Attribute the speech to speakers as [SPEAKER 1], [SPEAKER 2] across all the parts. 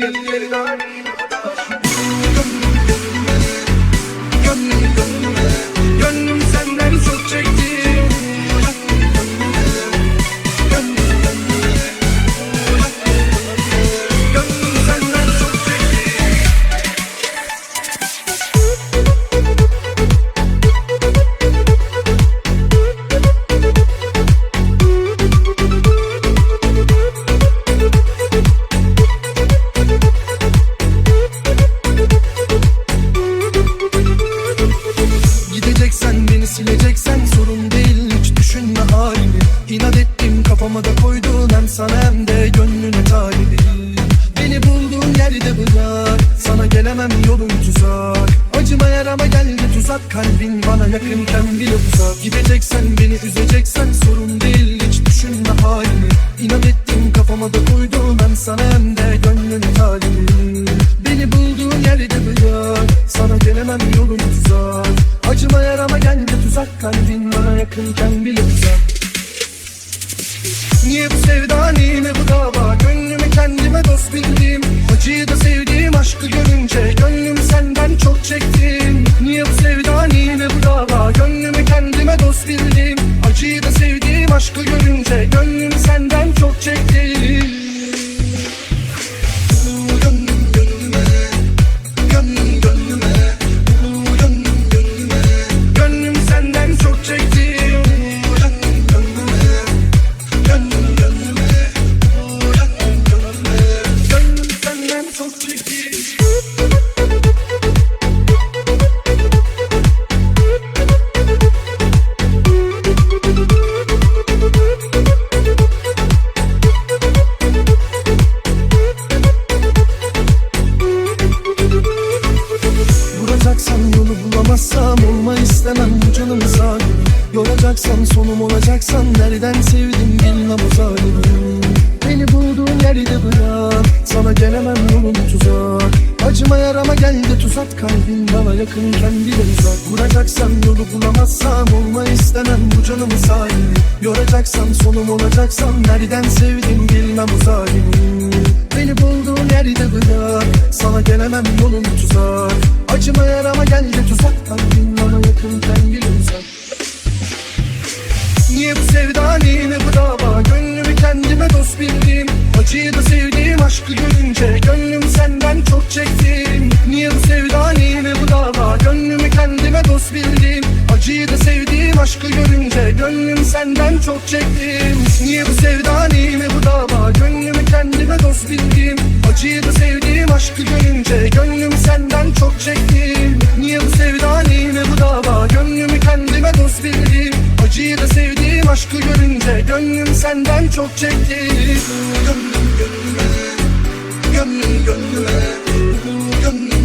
[SPEAKER 1] Gönlüm İnat ettim kafama da koydun hem sana hem de gönlüne talibim Beni bulduğun yerde bırak sana gelemem yolun tuzak. Acıma yarama geldi tuzak kalbin bana yakınken bile uzak. Gideceksen beni üzeceksen sorun değil hiç düşünme halini. İnat ettim kafama da koydum hem sana hem de gönlüne talibim Beni bulduğun yerde bırak sana gelemem yolun tuzak. Acıma yarama geldi tuzak kalbin bana yakınken bile uzak Niye bu sevda niye bu dava? Gönlümü kendime dost bildim. Acıyı da sevdiğim aşkı görünce Gönlümü senden çok çektim. Niye bu sevda Yoracaksan sonum olacaksan nereden sevdim bilmem o zalimi Beni bulduğun yerde bırak sana gelemem yolun tuzak Acıma yarama geldi tuzak kalbin bana yakınken bile uzak. Vuracaksan yolu bulamazsam olma istemem bu canım zalim Yoracaksan sonum olacaksan nereden sevdim bilmem o zalimi Beni bulduğun yerde bırak Sana gelemem yolun tuzak Acıma yarama geldi tuzak Kalbin bana yakınken bile uzak Niye bu sevda niye bu dava? Gönlümü kendime dost bildim. Acıyı da sevdiğim aşkı görünce Gönlüm senden çok çektim. Niye bu sevda niye bu dava? Gönlümü kendime dost bildim. Acıyı da sevdiğim aşkı görünce Gönlüm senden çok çektim. Niye bu sevda niye bu dava? Gönlümü kendime dost bildim. Acıyı da sevdiğim aşkı görünce Gönlüm senden çok çektim. Niye bu sevda niye bu dava? Gönlümü kendime dost bildim Acıyı da sevdiğim aşkı görünce Gönlüm senden çok çekti. Gönlüm gönlüme Gönlüm gönlüme Gönlüm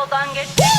[SPEAKER 2] yoldan geç.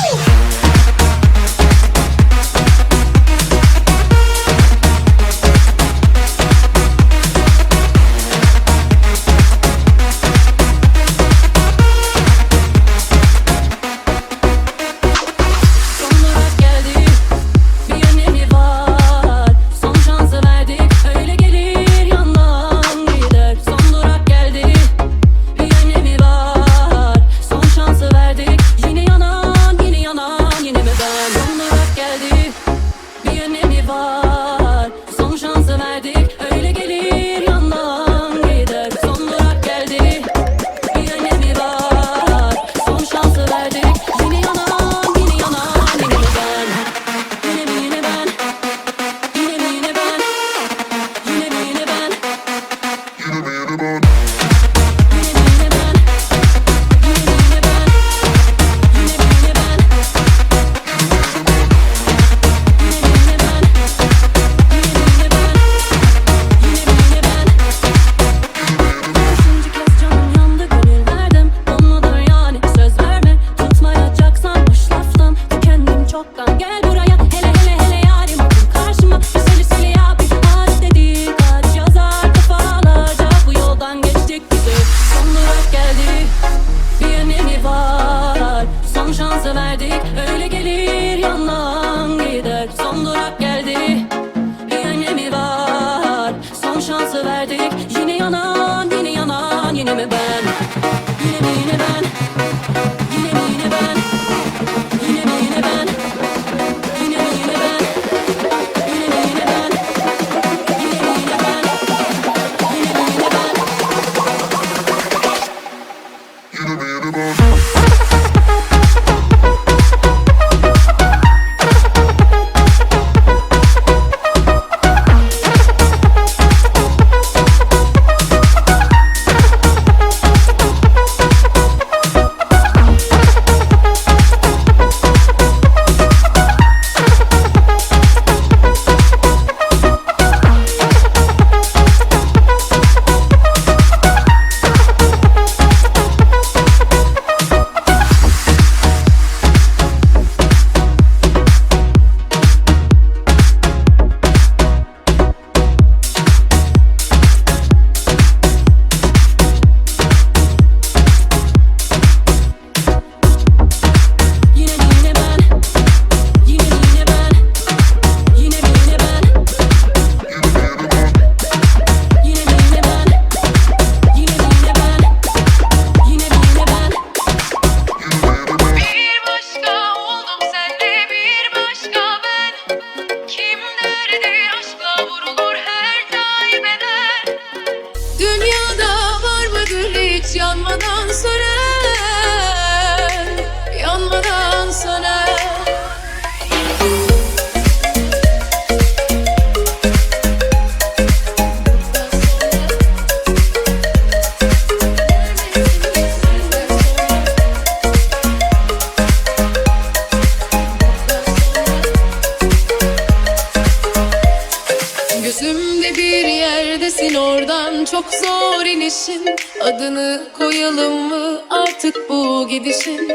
[SPEAKER 2] garip bu
[SPEAKER 3] gidişin.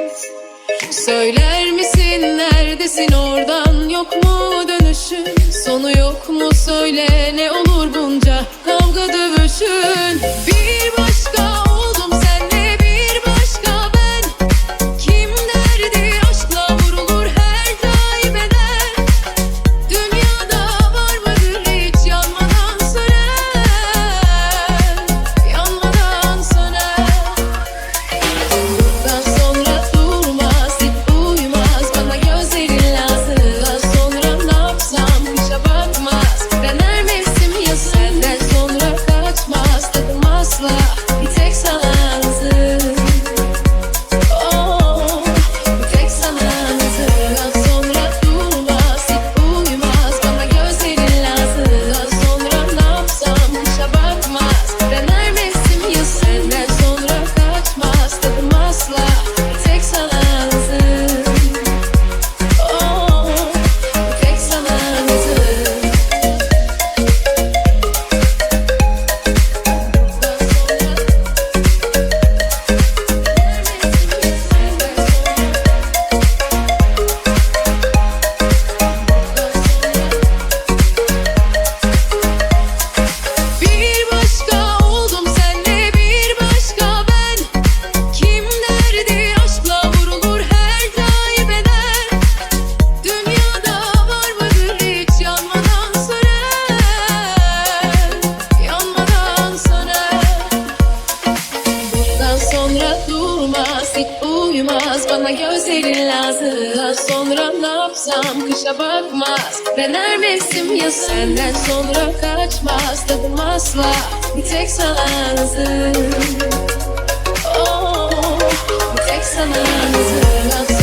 [SPEAKER 3] Söyler misin neredesin oradan yok mu dönüşün? Sonu yok mu söyle ne olur? Bana gözlerin lazım Sonra ne yapsam? Kışa bakmaz. Ben her mevsim ya senden sonra kaçmaz. Tadım asla bir tek sana lazım oh, Bir tek sana lazım